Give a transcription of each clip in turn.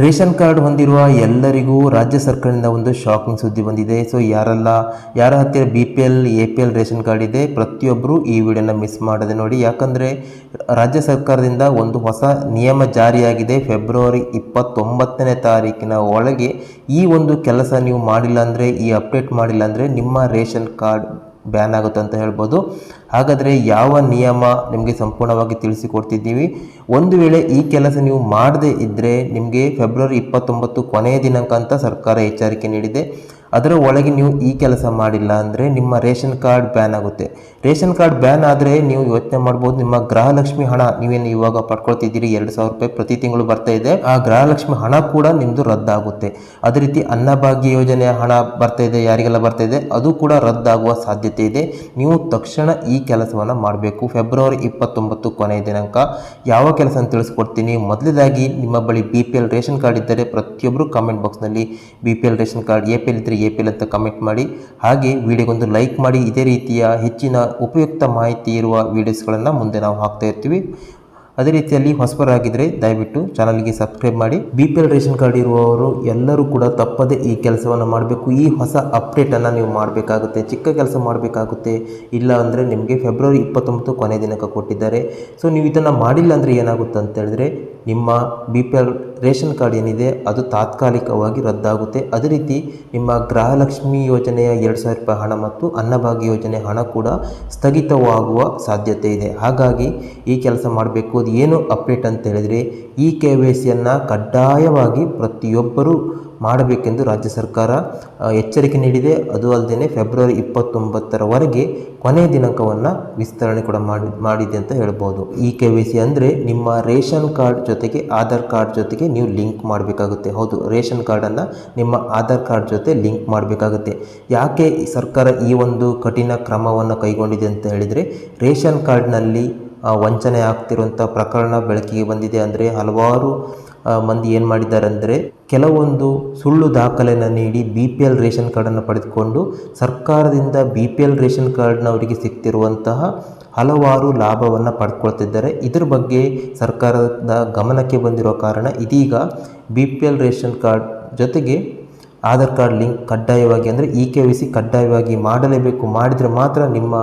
Ration card ಹೊಂದಿರುವ ಎಲ್ಲರಿಗೂ ರಾಜ್ಯ ಸರ್ಕಾರದಿಂದ ಒಂದು ಶಾಕಿಂಗ್ ಸುದ್ದಿ ಬಂದಿದೆ. ಸೊ ಯಾರೆಲ್ಲ, ಯಾರ ಹತ್ತಿರ B P L A P L ration card ಇದೆ ಪ್ರತಿಯೊಬ್ಬರು ಈ ವಿಡಿಯೋನ ಮಿಸ್ ಮಾಡದೆ ನೋಡಿ. ಯಾಕಂದರೆ, ರಾಜ್ಯ ಸರ್ಕಾರದಿಂದ ಒಂದು ಹೊಸ ನಿಯಮ ಜಾರಿಯಾಗಿದೆ. ಫೆಬ್ರವರಿ ಇಪ್ಪತ್ತೊಂಬತ್ತನೇ ತಾರೀಕಿನ ಒಳಗೆ ಈ ಒಂದು ಕೆಲಸ ನೀವು ಮಾಡಿಲ್ಲ ಅಂದರೆ, ಈ ಅಪ್ಡೇಟ್ ಮಾಡಿಲ್ಲ ಅಂದರೆ ನಿಮ್ಮ ರೇಷನ್ ಕಾರ್ಡ್ ಬ್ಯಾನ್ ಆಗುತ್ತೆ ಅಂತ ಹೇಳ್ಬೋದು. ಹಾಗಾದರೆ ಯಾವ ನಿಯಮ ನಿಮಗೆ ಸಂಪೂರ್ಣವಾಗಿ ತಿಳಿಸಿಕೊಡ್ತಿದ್ದೀವಿ. ಒಂದು ವೇಳೆ ಈ ಕೆಲಸ ನೀವು ಮಾಡದೇ ಇದ್ದರೆ ನಿಮಗೆ ಫೆಬ್ರವರಿ ಇಪ್ಪತ್ತೊಂಬತ್ತು ಕೊನೆಯ ದಿನಾಂಕ ಅಂತ ಸರ್ಕಾರ ಎಚ್ಚರಿಕೆ ನೀಡಿದೆ. ಅದರ ಒಳಗೆ ನೀವು ಈ ಕೆಲಸ ಮಾಡಿಲ್ಲ ಅಂದರೆ ನಿಮ್ಮ ರೇಷನ್ ಕಾರ್ಡ್ ಬ್ಯಾನ್ ಆಗುತ್ತೆ. ರೇಷನ್ ಕಾರ್ಡ್ ಬ್ಯಾನ್ ಆದರೆ ನೀವು ಯೋಚನೆ ಮಾಡ್ಬೋದು ನಿಮ್ಮ ಗೃಹಲಕ್ಷ್ಮಿ ಹಣ ನೀವೇನು ಇವಾಗ ಪಡ್ಕೊಳ್ತಿದ್ದೀರಿ? ಎರಡು ಸಾವಿರ ರೂಪಾಯಿ ಪ್ರತಿ ತಿಂಗಳು ಬರ್ತಾ ಇದೆ. ಆ ಗೃಹಲಕ್ಷ್ಮಿ ಹಣ ಕೂಡ ನಿಮ್ಮದು ರದ್ದಾಗುತ್ತೆ. ಅದೇ ರೀತಿ ಅನ್ನಭಾಗ್ಯ ಯೋಜನೆಯ ಹಣ ಬರ್ತಾ ಇದೆ, ಯಾರಿಗೆಲ್ಲ ಬರ್ತಾ ಇದೆ? ಅದು ಕೂಡ ರದ್ದಾಗುವ ಸಾಧ್ಯತೆ ಇದೆ. ನೀವು ತಕ್ಷಣ ಈ ಕೆಲಸವನ್ನು ಮಾಡಬೇಕು. ಫೆಬ್ರವರಿ ಇಪ್ಪತ್ತೊಂಬತ್ತು ಕೊನೆಯ ದಿನಾಂಕ. ಯಾವ ಕೆಲಸ ಅಂತ ತಿಳಿಸ್ಕೊಡ್ತೀನಿ. ಮೊದಲದಾಗಿ ನಿಮ್ಮ ಬಳಿ ಬಿ ರೇಷನ್ ಕಾರ್ಡ್ ಇದ್ದರೆ ಪ್ರತಿಯೊಬ್ಬರು ಕಾಮೆಂಟ್ ಬಾಕ್ಸ್ನಲ್ಲಿ B P L ration card, A P L ಇದ್ದರೆ ಎ ಪಿ ಎಲ್ ಅಂತ ಕಮೆಂಟ್ ಮಾಡಿ. ಹಾಗೆ ವಿಡಿಯೋಗೊಂದು ಲೈಕ್ ಮಾಡಿ. ಇದೇ ರೀತಿಯ ಹೆಚ್ಚಿನ ಉಪಯುಕ್ತ ಮಾಹಿತಿ ಇರುವ ವೀಡಿಯೋಸ್ಗಳನ್ನು ಮುಂದೆ ನಾವು ಹಾಕ್ತಾ ಇರ್ತೀವಿ. ಅದೇ ರೀತಿಯಲ್ಲಿ ಹೊಸಬರಾಗಿದ್ದರೆ ದಯವಿಟ್ಟು ಚಾನಲ್ಗೆ ಸಬ್ಸ್ಕ್ರೈಬ್ ಮಾಡಿ B P L ration card ಇರುವವರು ಎಲ್ಲರೂ ಕೂಡ ತಪ್ಪದೇ ಈ ಕೆಲಸವನ್ನು ಮಾಡಬೇಕು. ಈ ಹೊಸ ಅಪ್ಡೇಟನ್ನು ನೀವು ಮಾಡಬೇಕಾಗುತ್ತೆ. ಚಿಕ್ಕ ಕೆಲಸ ಮಾಡಬೇಕಾಗುತ್ತೆ. ಇಲ್ಲ ಅಂದರೆ ನಿಮಗೆ ಫೆಬ್ರವರಿ ಇಪ್ಪತ್ತೊಂಬತ್ತು ಕೊನೆ ದಿನಕ್ಕೆ ಕೊಟ್ಟಿದ್ದಾರೆ. ಸೊ, ನೀವು ಇದನ್ನು ಮಾಡಿಲ್ಲ ಅಂದರೆ ಏನಾಗುತ್ತೆ ಅಂತ ಹೇಳಿದ್ರೆ ನಿಮ್ಮ B P L ration card ಏನಿದೆ ಅದು ತಾತ್ಕಾಲಿಕವಾಗಿ ರದ್ದಾಗುತ್ತೆ. ಅದೇ ರೀತಿ ನಿಮ್ಮ ಗೃಹಲಕ್ಷ್ಮಿ ಯೋಜನೆಯ ಎರಡು ಸಾವಿರ ರೂಪಾಯಿ ಹಣ ಮತ್ತು ಅನ್ನಭಾಗ್ಯ ಯೋಜನೆ ಹಣ ಕೂಡ ಸ್ಥಗಿತವಾಗುವ ಸಾಧ್ಯತೆ ಇದೆ. ಹಾಗಾಗಿ ಈ ಕೆಲಸ ಮಾಡಬೇಕು. ಅದು ಏನು ಅಪ್ಡೇಟ್ ಅಂತ ಹೇಳಿದರೆ, ಈ ಕೆ ವೈ ಸಿಯನ್ನು ಕಡ್ಡಾಯವಾಗಿ ಪ್ರತಿಯೊಬ್ಬರೂ ಮಾಡಬೇಕೆಂದು ರಾಜ್ಯ ಸರ್ಕಾರ ಎಚ್ಚರಿಕೆ ನೀಡಿದೆ. ಅದು ಅಲ್ಲದೆ ಫೆಬ್ರವರಿ ಇಪ್ಪತ್ತೊಂಬತ್ತರವರೆಗೆ ಕೊನೆಯ ದಿನಾಂಕವನ್ನು ವಿಸ್ತರಣೆ ಕೂಡ ಮಾಡಿ, ಮಾಡಿದೆ ಅಂತ ಹೇಳ್ಬೋದು. ಈ ಕೆ ವೈ ಸಿ ಅಂದರೆ ನಿಮ್ಮ ರೇಷನ್ ಕಾರ್ಡ್ ಜೊತೆಗೆ ಆಧಾರ್ ಕಾರ್ಡ್ ಜೊತೆಗೆ ನೀವು ಲಿಂಕ್ ಮಾಡಬೇಕಾಗುತ್ತೆ. ಹೌದು, ರೇಷನ್ ಕಾರ್ಡನ್ನು ನಿಮ್ಮ ಆಧಾರ್ ಕಾರ್ಡ್ ಜೊತೆ ಲಿಂಕ್ ಮಾಡಬೇಕಾಗುತ್ತೆ. ಯಾಕೆ ಸರ್ಕಾರ ಈ ಒಂದು ಕಠಿಣ ಕ್ರಮವನ್ನು ಕೈಗೊಂಡಿದೆ ಅಂತ ಹೇಳಿದರೆ, ರೇಷನ್ ಕಾರ್ಡ್ನಲ್ಲಿ ವಂಚನೆ ಆಗ್ತಿರುವಂಥ ಪ್ರಕರಣ ಬೆಳಕಿಗೆ ಬಂದಿದೆ ಅಂದರೆ ಹಲವಾರು ಮಂದಿ ಏನು ಮಾಡಿದ್ದಾರೆ ಅಂದರೆ ಕೆಲವೊಂದು ಸುಳ್ಳು ದಾಖಲೆಯನ್ನು ನೀಡಿ ಬಿ ಪಿ ಎಲ್ ರೇಷನ್ ಕಾರ್ಡನ್ನು ಪಡೆದುಕೊಂಡು ಸರ್ಕಾರದಿಂದ ಬಿ ಪಿ ಎಲ್ ರೇಷನ್ ಕಾರ್ಡ್ನವರಿಗೆ ಸಿಗ್ತಿರುವಂತಹ ಹಲವಾರು ಲಾಭವನ್ನು ಪಡ್ಕೊಳ್ತಿದ್ದಾರೆ. ಇದ್ರ ಬಗ್ಗೆ ಸರ್ಕಾರದ ಗಮನಕ್ಕೆ ಬಂದಿರೋ ಕಾರಣ ಇದೀಗ B P L ration card ಜೊತೆಗೆ ಆಧಾರ್ ಕಾರ್ಡ್ ಲಿಂಕ್ ಕಡ್ಡಾಯವಾಗಿ ಅಂದರೆ ಇ ಕೆ ವಿ ಸಿ ಕಡ್ಡಾಯವಾಗಿ ಮಾಡಲೇಬೇಕು. ಮಾಡಿದರೆ ಮಾತ್ರ ನಿಮ್ಮ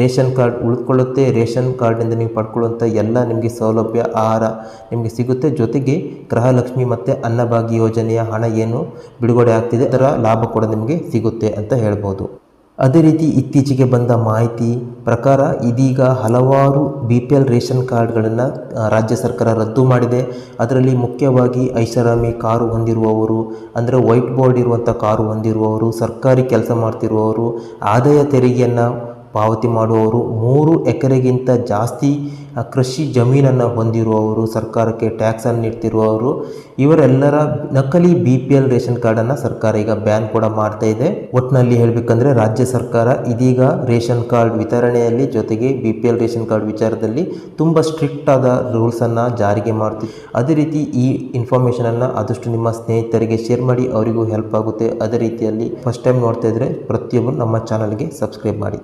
ರೇಷನ್ ಕಾರ್ಡ್ ಉಳಿದುಕೊಳ್ಳುತ್ತೆ ರೇಷನ್ ಕಾರ್ಡಿಂದ ನೀವು ಪಡ್ಕೊಳ್ಳುವಂಥ ಎಲ್ಲ ನಿಮಗೆ ಸೌಲಭ್ಯ, ಆಹಾರ ನಿಮಗೆ ಸಿಗುತ್ತೆ. ಜೊತೆಗೆ ಗೃಹಲಕ್ಷ್ಮಿ ಮತ್ತು ಅನ್ನಭಾಗ್ಯ ಯೋಜನೆಯ ಹಣ ಏನು ಬಿಡುಗಡೆ ಆಗ್ತಿದೆ ಅದರ ಲಾಭ ಕೂಡ ನಿಮಗೆ ಸಿಗುತ್ತೆ ಅಂತ ಹೇಳ್ಬೋದು. ಅದೇ ರೀತಿ ಇತ್ತೀಚೆಗೆ ಬಂದ ಮಾಹಿತಿ ಪ್ರಕಾರ ಇದೀಗ ಹಲವಾರು ಬಿ ಪಿ ಎಲ್ ರೇಷನ್ ಕಾರ್ಡ್ಗಳನ್ನು ರಾಜ್ಯ ಸರ್ಕಾರ ರದ್ದು ಮಾಡಿದೆ. ಅದರಲ್ಲಿ ಮುಖ್ಯವಾಗಿ ಐಷಾರಾಮಿ ಕಾರು ಹೊಂದಿರುವವರು, ಅಂದರೆ ವೈಟ್ ಬೋರ್ಡ್ ಇರುವಂಥ ಕಾರು ಹೊಂದಿರುವವರು, ಸರ್ಕಾರಿ ಕೆಲಸ ಮಾಡ್ತಿರುವವರು, ಆದಾಯ ತೆರಿಗೆಯನ್ನು ಪಾವತಿ ಮಾಡುವವರು ಮೂರು ಎಕರೆಗಿಂತ ಜಾಸ್ತಿ ಕೃಷಿ ಜಮೀನನ್ನು ಹೊಂದಿರುವವರು, ಸರ್ಕಾರಕ್ಕೆ ಟ್ಯಾಕ್ಸನ್ನು ನೀಡ್ತಿರುವವರು, ಇವರೆಲ್ಲರ ನಕಲಿ ಬಿ ಪಿ ಎಲ್ ರೇಷನ್ ಕಾರ್ಡನ್ನು ಸರ್ಕಾರ ಈಗ ಬ್ಯಾನ್ ಕೂಡ ಮಾಡ್ತಾ ಇದೆ. ಒಟ್ಟಿನಲ್ಲಿ ಹೇಳಬೇಕಂದ್ರೆ ರಾಜ್ಯ ಸರ್ಕಾರ ಇದೀಗ ರೇಷನ್ ಕಾರ್ಡ್ ವಿತರಣೆಯಲ್ಲಿ ಜೊತೆಗೆ B P L ration card ವಿಚಾರದಲ್ಲಿ ತುಂಬ ಸ್ಟ್ರಿಕ್ಟ್ ಆದ ರೂಲ್ಸನ್ನು ಜಾರಿಗೆ ಮಾಡ್ತಿದೆ ಅದೇ ರೀತಿ ಈ ಇನ್ಫಾರ್ಮೇಷನನ್ನು ಆದಷ್ಟು ನಿಮ್ಮ ಸ್ನೇಹಿತರಿಗೆ ಶೇರ್ ಮಾಡಿ, ಅವರಿಗೂ ಹೆಲ್ಪ್ ಆಗುತ್ತೆ. ಅದೇ ರೀತಿಯಲ್ಲಿ ಫಸ್ಟ್ ಟೈಮ್ ನೋಡ್ತಾ ಇದ್ರೆ ಪ್ರತಿಯೊಬ್ಬರು ನಮ್ಮ ಚಾನಲ್ಗೆ ಸಬ್ಸ್ಕ್ರೈಬ್ ಮಾಡಿ.